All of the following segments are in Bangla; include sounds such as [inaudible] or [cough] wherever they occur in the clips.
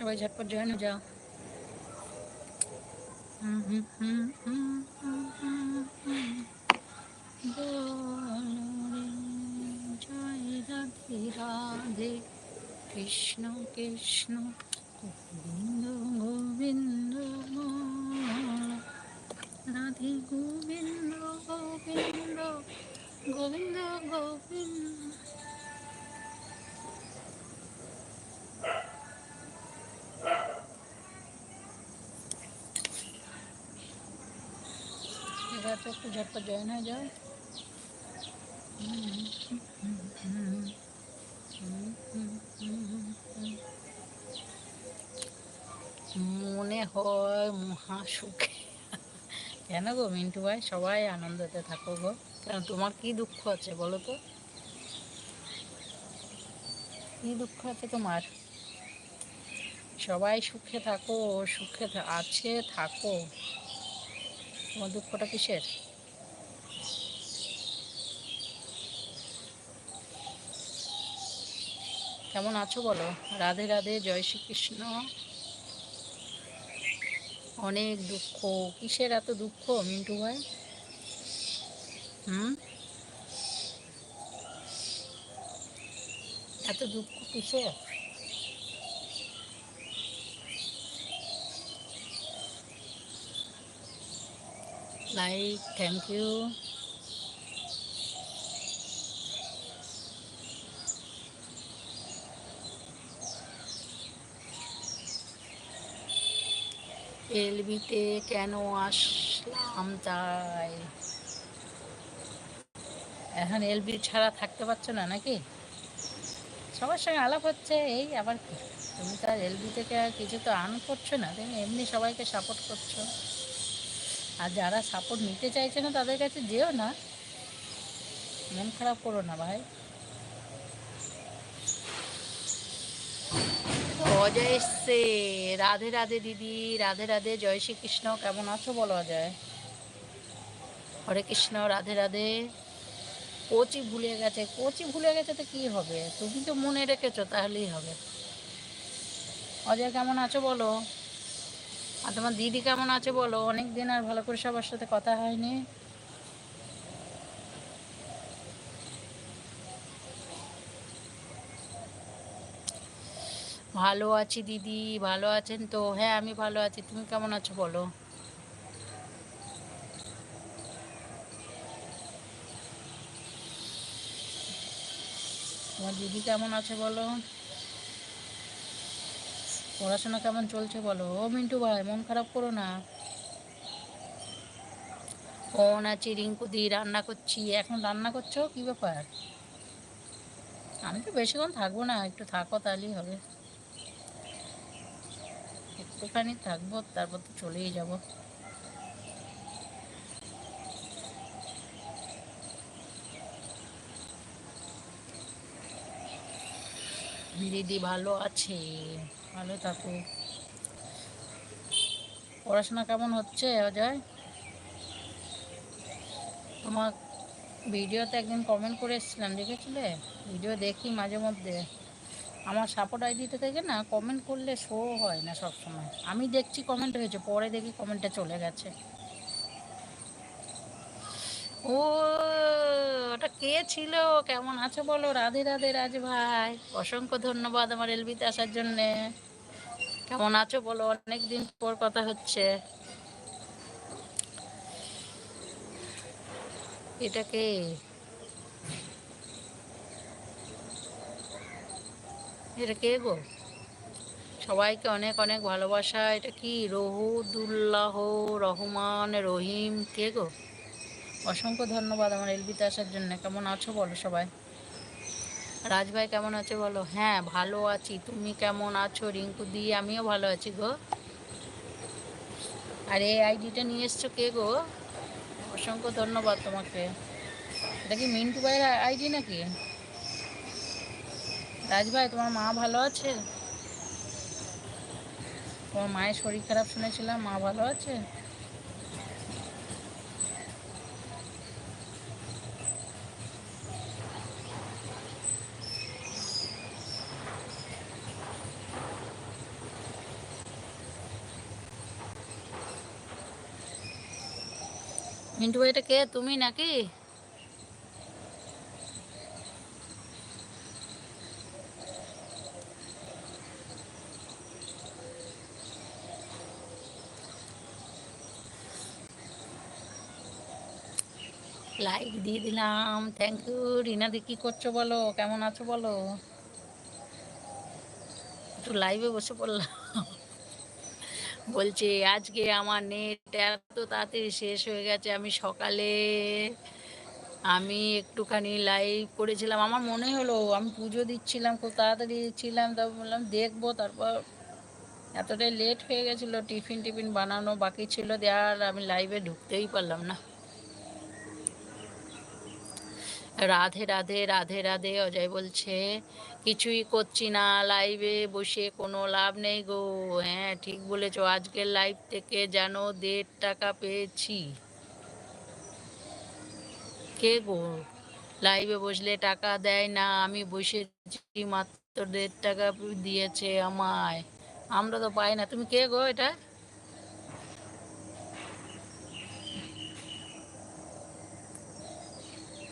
সবাই ঝটপট জয়েন হয়ে যাও। জয় রাধে রাধে। কৃষ্ণ কৃষ্ণ গোবিন্দ গোবিন্দ। রাধে গোবিন্দ গোবিন্দ গোবিন্দ গোবিন্দ এবার তো একটু ঝটপট জয়েন হয়ে যাও মনে হয় মহা সুখে কেন গো মিন্টু ভাই? সবাই আনন্দতে থাকো গো। কেন, তোমার কি দুঃখ আছে বলো তো? কি দুঃখ আছে তোমার? সবাই সুখে থাকো, সুখে আছে, থাকো। তোমার দুঃখটা কিসের? কেমন আছো বলো? রাধে রাধে, জয় শ্রীকৃষ্ণ। অনেক দুঃখ। কিসের এত দুঃখ, মিন্টু ভাই? হুম? এত দুঃখ কিসের? লাইক থ্যাংক ইউ এলবিতে কেন আসলাম তাই? এখন এলবি ছাড়া থাকতে পারছ না নাকি? সবার সঙ্গে আলাপ হচ্ছে, এই আবার কি? তুমি তো আর এলবি থেকে কিছু তো আর্ন করছ না, তুমি এমনি সবাইকে সাপোর্ট করছ। আর যারা সাপোর্ট নিতে চাইছে না, তাদের কাছে যেও না। মন খারাপ করো না ভাই। অজয় এসছে। রাধে রাধে দিদি, রাধে রাধে। জয় শ্রীকৃষ্ণ। কেমন আছো বলো অজয়? হরে কৃষ্ণ, রাধে রাধে। কোচি ভুলে গেছে। কোচি ভুলে গেছে তো কি হবে? তুমি তো মনে রেখেছো, তাহলেই হবে। অজয়, কেমন আছো বলো? আর তোমার দিদি কেমন আছে বলো? অনেক দিন আর ভালো করে সবার সাথে কথা হয়নি। ভালো আছি দিদি, ভালো আছেন তো? হ্যাঁ আমি ভালো আছি। তুমি কেমন আছো বলো? তোমার দিদি কেমন আছে বলো? পড়াশোনা কেমন চলছে বলো? ও মিন্টু ভাই, মন খারাপ করো না। ফোন আছে, রিঙ্কু দি, রান্না করছি। এখন রান্না করছ? কি ব্যাপার? আমি তো বেশিক্ষণ থাকব না, একটু থাকো তাহলেই হবে। একটুখানি থাকব, তারপর তো চলেই যাব। দিদি ভালো আছে? ভালো থাকো। পড়াশোনা কেমন হচ্ছে অজয়? তোমার ভিডিওতে একদিন কমেন্ট করে এসেছিলাম, দেখেছিলে? ভিডিও দেখি মাঝে মধ্যে। আমার সাপোর্ট আইডিতে থেকে না কমেন্ট করলে শো হয় না সব সময় আমি দেখছি কমেন্ট হয়েছে, পরে দেখি কমেন্টটা চলে গেছে। ও ওটা কে ছিল? কেমন আছো বলো? রাধে রাধে রাজ ভাই। অসংখ্য ধন্যবাদ আমার এলবিতে আসার জন্যে। কেমন আছো বলো? অনেক দিন পর কথা হচ্ছে। এটা কে? এটা কে গো? সবাইকে অনেক অনেক ভালোবাসা। এটা কি? রহুদুল্লাহ রহমান রহিম। কে গো? অসংখ্য ধন্যবাদ আমার এলবিতে আসার জন্য। কেমন আছো বলো সবাই? রাজভাই কেমন আছে বলো? হ্যাঁ ভালো আছি। তুমি কেমন আছো? রিঙ্কু দি আমিও ভালো আছি গো। আর এই আইডিটা নিয়ে এসছো কে গো? অসংখ্য ধন্যবাদ তোমাকে। এটা কি মিন্টু ভাইয়ের আইডি নাকি? রাজভাই তোমার মা ভালো আছে? তোমার মায়ের শরীর খারাপ শুনেছিলাম মা ভালো আছে? মিন্টু ভাই, এটা কে? তুমি নাকি? লাইক দিয়ে দিলাম। থ্যাংক ইউ রিনাদি কি করছ বলো? কেমন আছো বলো? একটু লাইভে বসে পড়লাম। বলছে, আজকে আমার নেট এত তাড়াতাড়ি শেষ হয়ে গেছে, আমি সকালে, আমি একটুখানি লাইভ করেছিলাম। আমার মনে হলো, আমি পুজো দিচ্ছিলাম, খুব তাড়াতাড়ি দিচ্ছিলাম তারপর বললাম, দেখব। তারপর এতটাই লেট হয়ে গেছিল, টিফিন টিফিন বানানো বাকি ছিল দেওয়ার আমি লাইভে ঢুকতেই পারলাম না। রাধে রাধে রাধে রাধে, অজয় বলছে, কিছুই করছি না লাইভে বসে কোনো লাভ নেই গো। হ্যাঁ ঠিক বলেছ, আজকের লাইভ থেকে যেন দেড় টাকা পেয়েছি। কে গো? লাইভে বসলে টাকা দেয় না, আমি বসেছি মাত্র দেড় টাকা দিয়েছে আমায়। আমরা তো পাই না, তুমি কে গো এটা?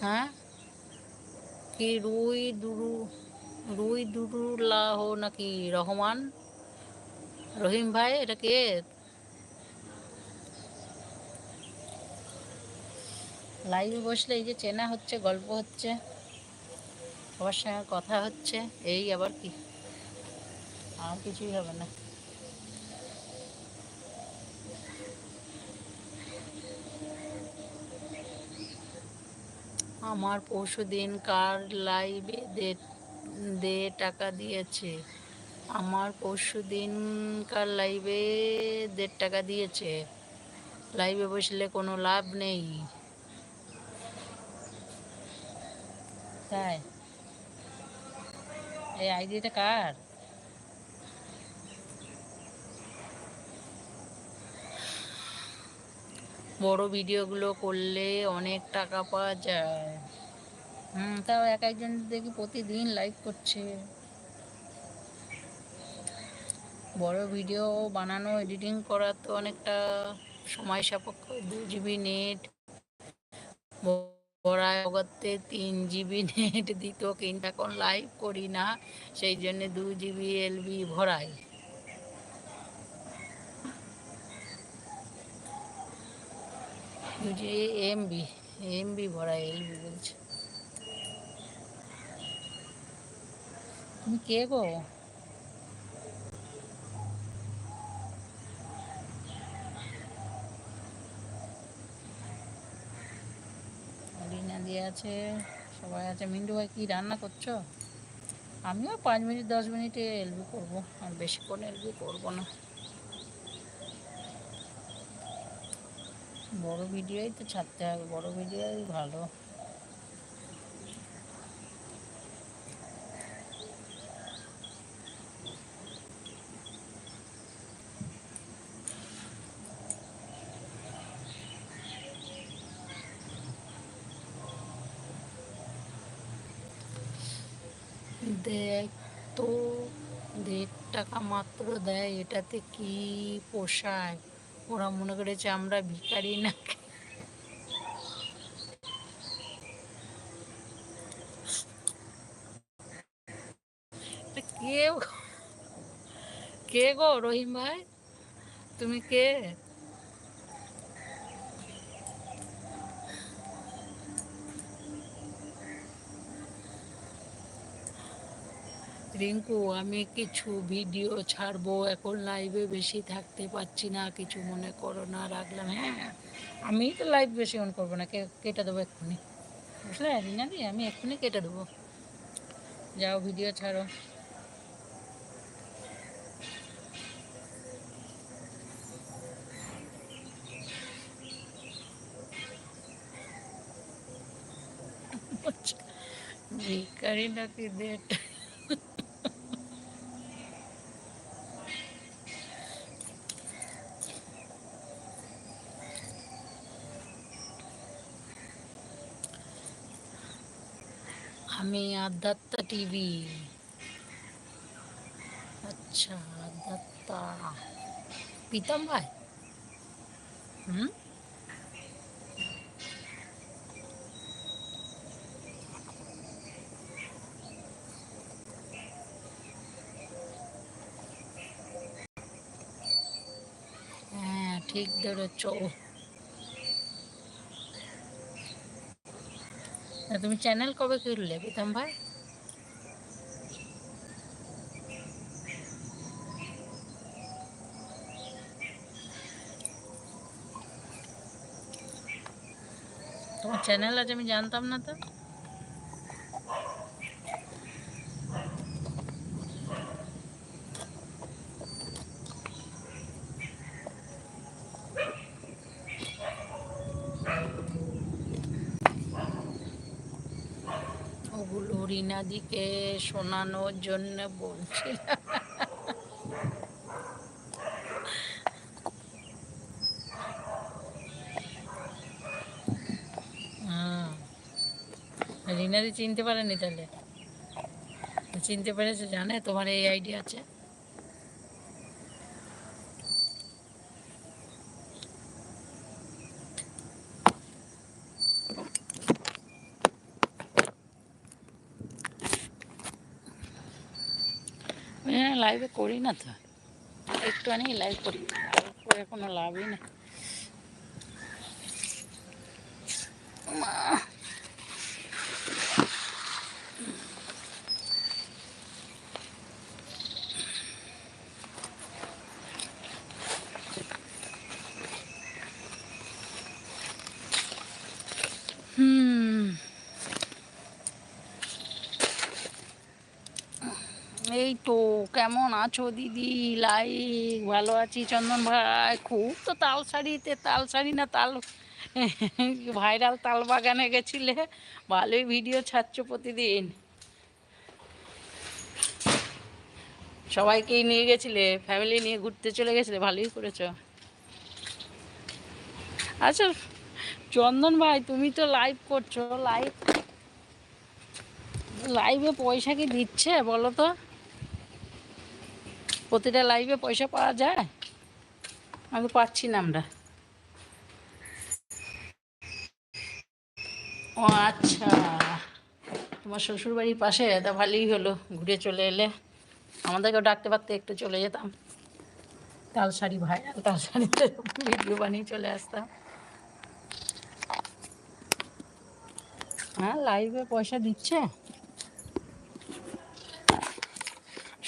হ্যাঁ? কি রুই দুরু, রুই দুরুল্লাহ নাকি রহমান? রহিম ভাই, এটা কে? লাইভে বসলে এই যে চেনা হচ্ছে, গল্প হচ্ছে, সবার সঙ্গে কথা হচ্ছে, এই আবার কি? আর কিছুই হবে না। আমার পরশু দিন কার লাইভে দে টাকা দিয়েছে? আমার পরশু দিন কার লাইভে দেড় টাকা দিয়েছে? লাইভে বসলে কোনো লাভ নেই। তাই? এই আইডিটা কার? বড় ভিডিওগুলো করলে অনেক টাকা পাওয়া যায়। হুম, তাও এক একজন দেখি প্রতিদিন লাইভ করছে। বড় ভিডিও বানানো এডিটিং করা তো অনেকটা সময় সাপেক্ষ। দু জিবি নেট ভরায় অগত্যে তিন জিবি নেট দিত কিন্তু এখন লাইভ করি না, সেই জন্য দু জিবি এলবি ভরাই জিবি এমবি এমবি ভরাই এলবি বলছে। তুমি কে গো? আছে, সবাই আছে। মিন্টু ভাই, কি রান্না করছ? আমিও পাঁচ মিনিট, দশ মিনিটে এলবি করব, আর বেশিক্ষণ এলবি করব না। বড় ভিডিওই তো ছাড়তে হবে, বড় ভিডিওই ভালো। দেখ তো, দেড় টাকা মাত্র দেয়, এটাতে কি পোষায় ওরা মনে করেছে আমরা ভিকারি না। কে কে গো রহিম ভাই? তুমি কে? রিঙ্কু, আমি কিছু ভিডিও ছাড়বো, এখন লাইভে বেশি থাকতে পারছি না, কিছু মনে করো না, রাখলাম। হ্যাঁ আমি তো লাইভ বেশি অন করব না কেটে দেবো এক্ষুনি। বুঝলে রিনাদি আমি এক্ষুনি কেটে দেবো। যাও ভিডিও ছাড়ো। ভিকারি নাকি দেট दत्ता टीवी। अच्छा दत्ता। पीतम भाई? हम्म? हाँ, ঠিক ধরেছ তুমি চ্যানেল কবে খুললে প্রীতম ভাই তোমার চ্যানেল আছে আমি জানতাম না তো রিনাদিকে শোনানোর জন্য বলছিলাম। রিনাদি চিনতে পারেনি তাহলে? চিনতে পেরেছে, জানে? তোমার এই আইডিয়া আছে। লাইভে করি না তো। একটুখানি লাইভ করি। করে কোনো লাভই না মা। এই তো, কেমন আছো দিদি? লাইক, ভালো আছি চন্দন ভাই। খুব তো তাল শাড়িতে, তাল শাড়ি না তাল [laughs] ভাইরাল তাল বাগানে গেছিলে। ভালোই ভিডিও ছাড়ছো প্রতিদিন। সবাইকেই নিয়ে গেছিলে ফ্যামিলি নিয়ে ঘুরতে চলে গেছিলে, ভালোই করেছ। আচ্ছা চন্দন ভাই, তুমি তো লাইভ করছ লাইভ লাইভে পয়সা কি দিচ্ছে বলো তো? প্রতিটা লাইভে পয়সা পাওয়া যায়? আমি পাচ্ছি না আমরা। ও আচ্ছা। তোমার শ্বশুর বাড়ির পাশে? তা ভালোই হলো, ঘুরে চলে এলে। আমাদেরকেও ডাকতে পারতে, একটু চলে যেতাম। তাল শাড়ি ভাই তাল শাড়িতে ভিডিও বানিয়ে চলে আসতাম। হ্যাঁ লাইভে পয়সা দিচ্ছে?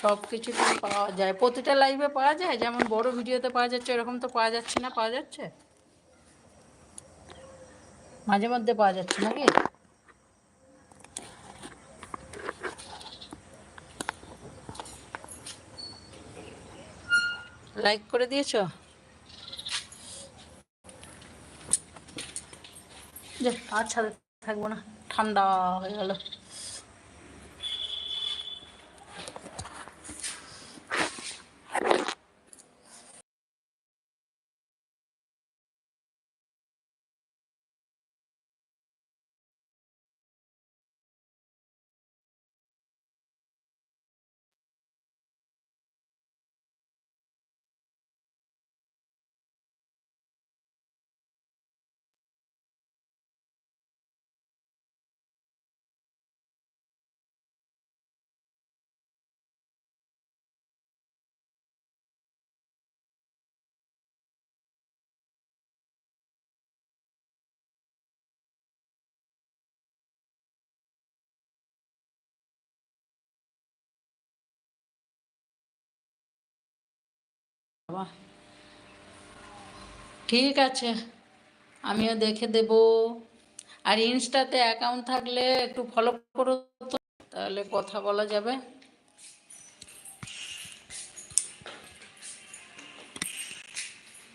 সব কিছু তো পাওয়া যায়। প্রতিটা লাইভে পাওয়া যায়? যেমন বড় ভিডিওতে পাওয়া যাচ্ছে এরকম তো পাওয়া যাচ্ছে না, পাওয়া যাচ্ছে? মাঝে মধ্যে পাওয়া যাচ্ছে নাকি? লাইক করে দিয়েছ? যে থাকব না, ঠান্ডা হয়ে গেল। বাবা। ঠিক আছে, আমিও দেখে দেব। আর ইনস্টাতে অ্যাকাউন্ট থাকলে একটু ফলো করো তাহলে কথা বলা যাবে।